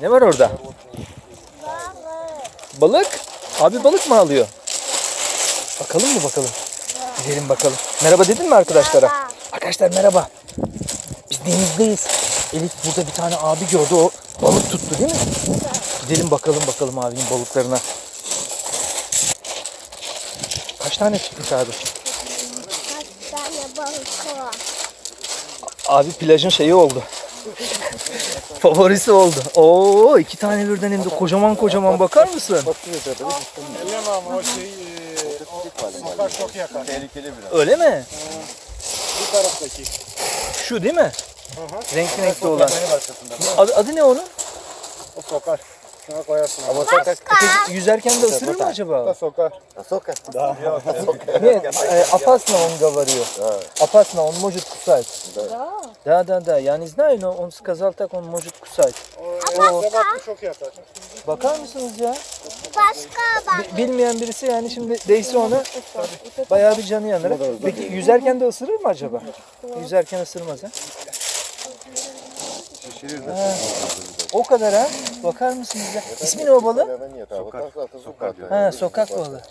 Ne var orada? Balık. Abi balık mı alıyor? Bakalım mı bakalım? Gidelim bakalım. Merhaba dedin mi arkadaşlara? Merhaba. Arkadaşlar merhaba. Biz denizdeyiz. Elif burada bir tane abi gördü o balık tuttu değil mi? Gidelim bakalım bakalım abinin balıklarına. Kaç tane tutmuş abi? Kaç tane balık var? Abi plajın şeyi oldu. Favorisi oldu. Oo iki tane birden hem de kocaman kocaman bakar mısın? Elleme ama o şey o sokak çok yakar. Tehlikeli biraz. Öyle mi? Bu taraftaki. Şu değil mi? Renkli renkli olan. Adı, adı ne onun? O sokar. Sana koyarsın. Ama Ama sokak. Peki yüzerken de ısırır mı da acaba? sokar. Sokak. Nie, e, опасно он говорил. Да. Опасно, он может кусать. Да. Да, да, да. Я не знаю, но он сказал так, он может кусать. O sokak çok yakar. Bakar mısınız ya? Başka bak. Bi- Bilmeyen birisi yani şimdi değse ona bayağı bir canı yanar. Peki yüzerken de ısırır mı acaba? Yüzerken ısırmaz ha? Şişirir de. O kadar ha? Bakar mısınız ya? İsmi ne o balığın? Sokak. Sokak. Ha sokak balığı.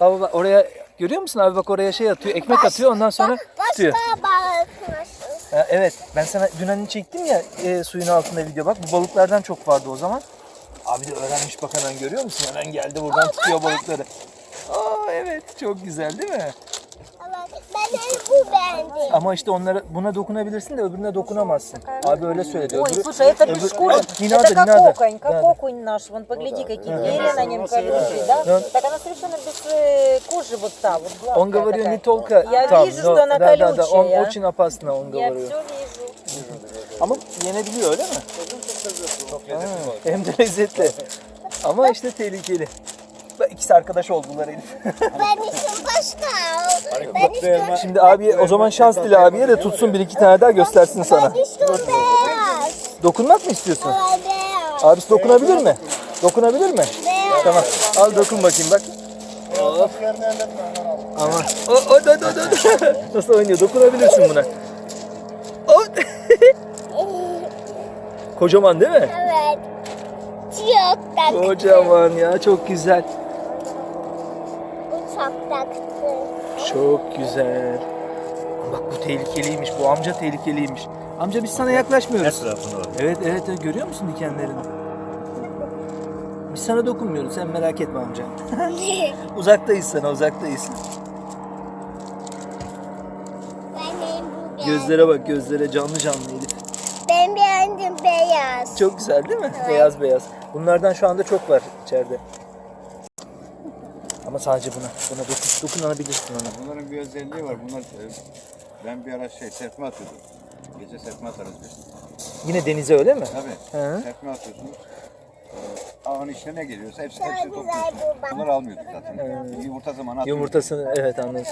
Abi bak oraya görüyor musun abi bak oraya şey atıyor ekmek atıyor ondan sonra tutuyor. Başka balık nasıl? Ha, evet ben sana dün hani çektim ya e, suyun altında video bak bu balıklardan çok vardı o zaman. Abi de öğrenmiş bak hemen görüyor musun? Hemen geldi buradan tutuyor balıkları. Aa evet çok güzel değil mi? Evet, ben de bu beğendim. Ama işte onlara buna dokunabilirsin de öbürüne dokunamazsın. Abi öyle söyledi. Ой, Öbürü, слушай, это öbür- бескурен. не Это надо, не как надо. окунь, как Надо. окунь наш. Вон, погляди, какие перья на нем колючие, да? Да. Так она совершенно без э, кожи вот та, вот гладкая Он говорил не такая. только Я там, вижу, но- что она да, да, да, он колючая. очень опасно, он Я говорил. все вижу. Ama yenebiliyor öyle mi? Ha, hem de lezzetli. Ama işte tehlikeli. İkisi arkadaş oldular Elif. Ben işim başka. Ben Şimdi abi o zaman şans dile abiye de tutsun bir iki tane daha göstersin sana. ben istiyorum beyaz. Dokunmak mı istiyorsun? Beyaz. Abisi dokunabilir mi? Dokunabilir mi? Beyaz. Tamam. Al dokun bakayım bak. Al. Ama o o da da da. Nasıl oynuyor? Dokunabilirsin buna. O. Kocaman değil mi? Evet. Çok taktı. Kocaman ya çok güzel. Çok güzel. Bak bu tehlikeliymiş. Bu amca tehlikeliymiş. Amca biz sana yaklaşmıyoruz. Evet evet evet. görüyor musun dikenlerini? Biz sana dokunmuyoruz. Sen merak etme amca. uzaktayız sana uzaktayız. ben bu. Gözlere bak gözlere canlı canlı Elif. Ben beğendim beyaz. Çok güzel değil mi? Evet. Beyaz beyaz. Bunlardan şu anda çok var içeride. Ama sadece buna. Buna dokun, dokunabilirsin ona. Bunların bir özelliği var. Bunlar e, ben bir ara şey serpme atıyordum. Gece serpme atarız biz. Yine denize öyle mi? Tabii. Hı. Serpme atıyorsunuz. Ee, Ağın içine ne geliyorsa hepsi, güzel topluyorsun. Bunları almıyorduk zaten. Yumurta zamanı atıyorduk. Yumurtasını evet anladım.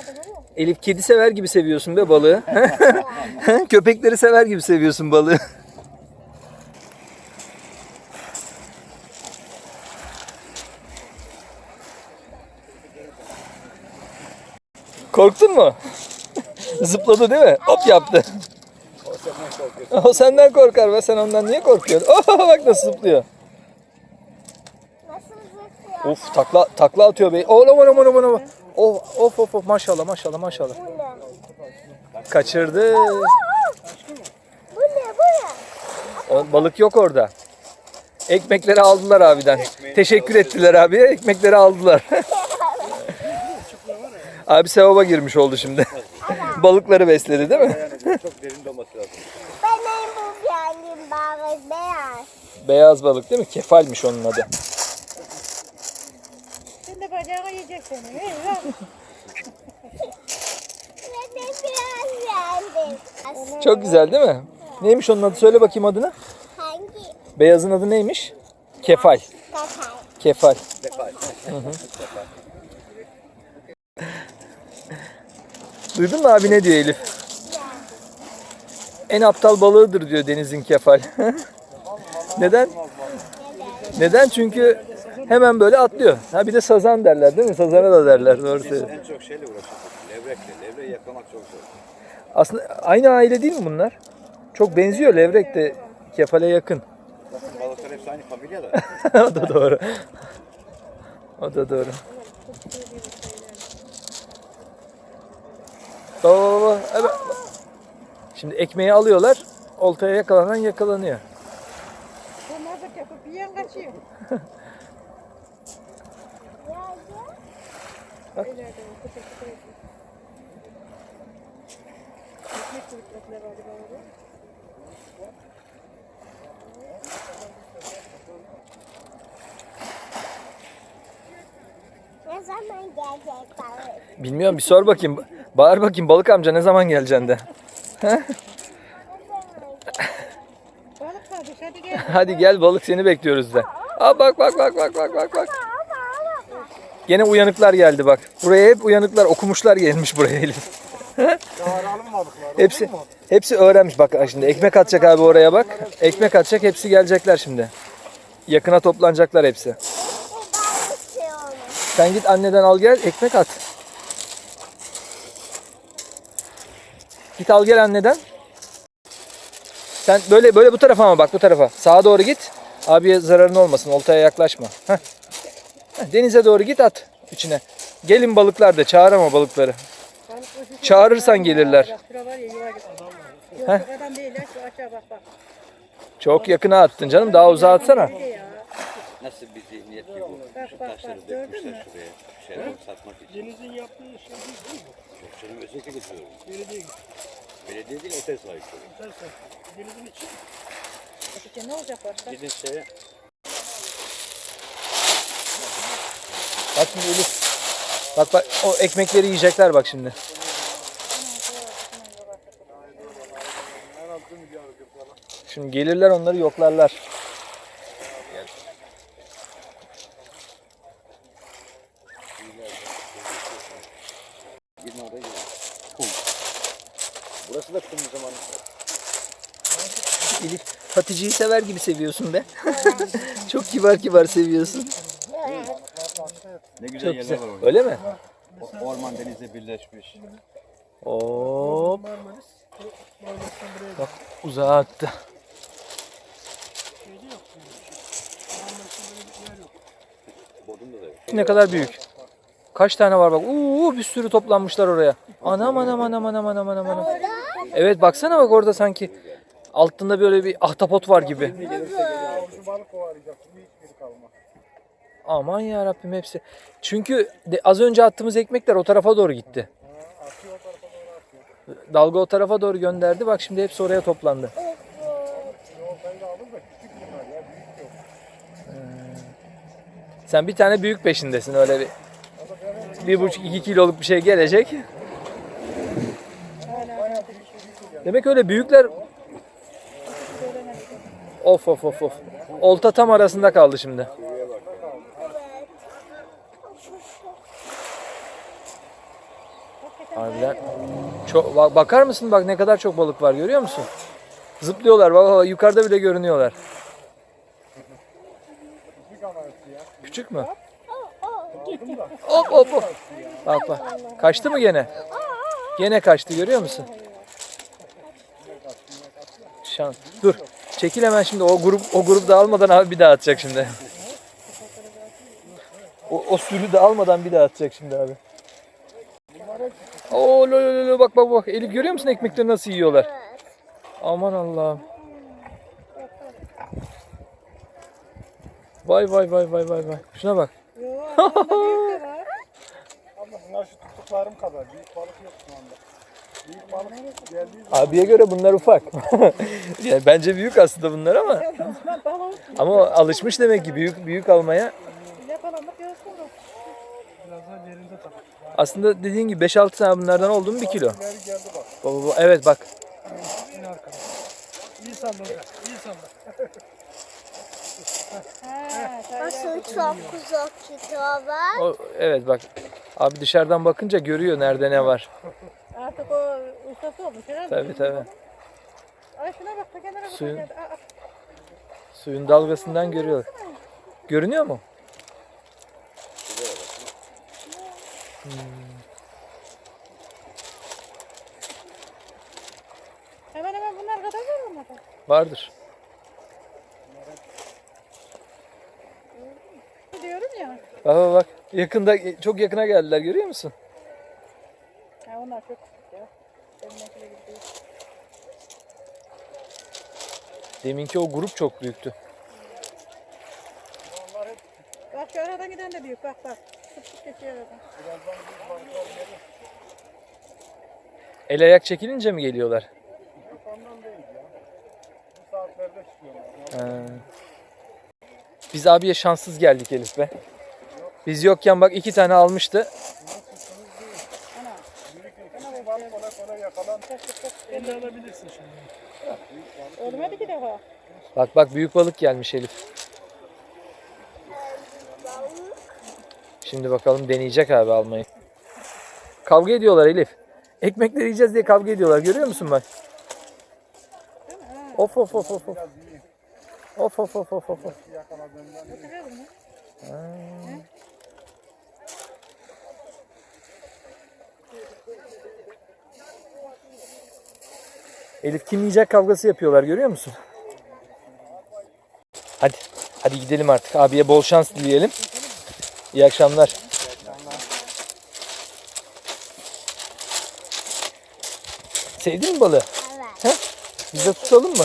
Elif kedi sever gibi seviyorsun be balığı. Köpekleri sever gibi seviyorsun balığı. Korktun mu? Zıpladı değil mi? Hop yaptı. O senden korkar be sen ondan niye korkuyorsun? Oh, bak nasıl zıplıyor. Nasıl zıplıyor? Of takla takla atıyor be. Oğlum oğlum oğlum oğlum. Of of of of maşallah maşallah maşallah. Kaçırdı. Bu ne? Bu ne? O balık yok orada. Ekmekleri aldılar abiden. Teşekkür ettiler abi. Ekmekleri aldılar. Abi sevaba girmiş oldu şimdi. Balıkları besledi değil mi? Yani çok derin olması lazım. Ben de bu beğendim balık beyaz. Beyaz balık değil mi? Kefalmiş onun adı. Sen de bacağı yiyeceksin. Ben de beyaz beğendim. Çok güzel değil mi? Neymiş onun adı? Söyle bakayım adını. Hangi? Beyazın adı neymiş? Kefal. Kakay. Kefal. Hı hı. Duydun mu abi ne diyor Elif? En aptal balığıdır diyor denizin kefal. Neden? Neden? Çünkü hemen böyle atlıyor. Ha bir de sazan derler değil mi? Sazana da derler. Doğru söylüyorsun. En çok şeyle uğraşıyoruz. Levrekle. Levreyi yakalamak çok zor. Aslında aynı aile değil mi bunlar? Çok benziyor levrek de kefale yakın. Balıklar hepsi aynı familya da. o da doğru. O da doğru. Baba. Evet. Şimdi ekmeği alıyorlar. Oltaya yakalanan yakalanıyor. Bunlar da yapıp yiyen kaçıyor. Bak. Ne zaman gelecek? Bilmiyorum bir sor bakayım. Bağır bakayım balık amca ne zaman geleceksin de. Balık hadi gel. Hadi gel balık seni bekliyoruz de. Aa bak bak bak bak bak bak bak. Gene uyanıklar geldi bak. Buraya hep uyanıklar okumuşlar gelmiş buraya Elif. Hepsi hepsi öğrenmiş bak şimdi ekmek atacak abi oraya bak. Ekmek atacak hepsi gelecekler şimdi. Yakına toplanacaklar hepsi. Onu. Sen git anneden al gel ekmek at. Git al gel anneden. Sen böyle böyle bu tarafa ama bak bu tarafa. Sağa doğru git. Abiye zararın olmasın. Oltaya yaklaşma. Heh. Heh, Denize doğru git at içine. Gelin balıklar da çağır ama balıkları. Çağırırsan gelirler. Heh. Çok yakına attın canım. Daha uzağa atsana. Nasıl bir zihniyet ki bu? Şu taşları dökmüşler şuraya. Bir şeyler satmak için. Denizin yaptığı şey değil mi? Canım özellikle getiriyorum. Belediye gibi. Belediye değil otel sahipleri. Dersen. Denizin içi. İşte ne olacak başka? Gidin şeye. Bak şimdi Elif. Bak bak o ekmekleri yiyecekler bak şimdi. Şimdi gelirler onları yoklarlar. Gidin oraya gidin. Kum. Burası da kum zamanı. Elif Hatice'yi sever gibi seviyorsun be. Çok kibar kibar seviyorsun. Ne güzel Çok yerler güzel. var orada. Öyle mi? O- Orman denizle birleşmiş. Hop. Marmaris. Marmaris'ten buraya Bak uzağa attı. şeyde yok. Marmaris'ten böyle bir yer yok. Bodrum'da da yok. Ne kadar büyük. Kaç tane var bak. Uuu bir sürü toplanmışlar oraya. Anam anam anam anam anam anam anam. Evet baksana bak orada sanki altında böyle bir ahtapot var gibi. Aman ya Rabbim hepsi. Çünkü de, az önce attığımız ekmekler o tarafa doğru gitti. Dalga o tarafa doğru gönderdi. Bak şimdi hepsi oraya toplandı. Sen bir tane büyük peşindesin öyle bir. Bir buçuk iki kiloluk bir şey gelecek. Demek öyle büyükler Of of of of. Olta tam arasında kaldı şimdi. Harbiden. Çok, bak- bakar mısın bak ne kadar çok balık var görüyor musun? Zıplıyorlar bak yukarıda bile görünüyorlar. Küçük mü? Hop hop hop. Bak bak. Kaçtı mı gene? Gene kaçtı görüyor musun? Şans. Dur. Çekil hemen şimdi o grup o grup dağılmadan abi bir daha atacak şimdi. O, o sürü de almadan bir daha atacak şimdi abi. Oo lo lo lo, bak bak bak. Elif görüyor musun ekmekleri nasıl yiyorlar? Aman Allah'ım. Vay vay vay vay vay vay. Şuna bak. Ama bunlar şu tuttuklarım kadar. Büyük balık yok şu anda. Büyük balık geldiği zaman Abiye göre bunlar ufak. yani bence büyük aslında bunlar ama ama alışmış demek ki büyük büyük almaya. Aslında dediğin gibi 5-6 tane bunlardan oldu mu 1 kilo. Baba, baba, evet bak. En arkada. İyi sandın. İyi sandın. Ha, tabii. Nasıl çok güzel tutuyorlar. O, evet bak. Abi dışarıdan bakınca görüyor nerede ne var. Artık o ustası olmuş herhalde. Tabii tabii. Ay şuna bak kenara bak. Suyun, suyun dalgasından görüyor. Görünüyor mu? Hmm. Hemen hemen bunlar kadar var mı? Vardır. Diyorum ya. Bak bak yakında çok yakına geldiler görüyor musun? Onlar çok küçük ya. Gibi değil. Deminki o grup çok büyüktü. Bak şu aradan giden de büyük bak bak. Sık sık geçiyor aradan. El ayak çekilince mi geliyorlar? Yok ondan değil ya. Bu saatlerde çıkıyorlar. Biz abiye şanssız geldik Elif be. Biz yokken bak iki tane almıştı. Büyük balık kolay kolay yakalan. Elini alabilirsin şimdi. Ölmedi ki defa. Bak bak büyük balık gelmiş Elif. Şimdi bakalım deneyecek abi almayı. Kavga ediyorlar Elif. Ekmekleri yiyeceğiz diye kavga ediyorlar. Görüyor musun bak? Of of of of of. Of of of of of. of. Elif kim yiyecek kavgası yapıyorlar görüyor musun? Hadi. Hadi gidelim artık. Abiye bol şans dileyelim. İyi akşamlar. Sevdin mi balığı? Evet. Biz de tutalım mı?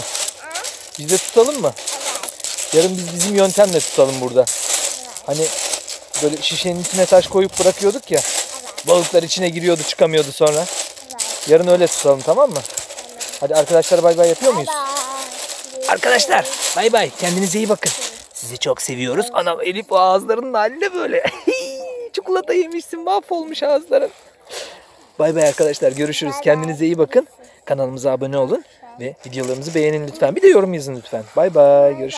Biz de tutalım mı? Yarın biz bizim yöntemle tutalım burada. Hani böyle şişenin içine taş koyup bırakıyorduk ya. Balıklar içine giriyordu çıkamıyordu sonra. Yarın öyle tutalım tamam mı? Hadi arkadaşlar bay bay yapıyor muyuz? Bye. Arkadaşlar bay bay kendinize iyi bakın. Sizi çok seviyoruz. Anam Elif o ağızlarının haline böyle. Çikolata yemişsin mahvolmuş ağızların. Bay bay arkadaşlar görüşürüz. Kendinize iyi bakın. Kanalımıza abone olun ve videolarımızı beğenin lütfen. Bir de yorum yazın lütfen. Bay bay görüşürüz.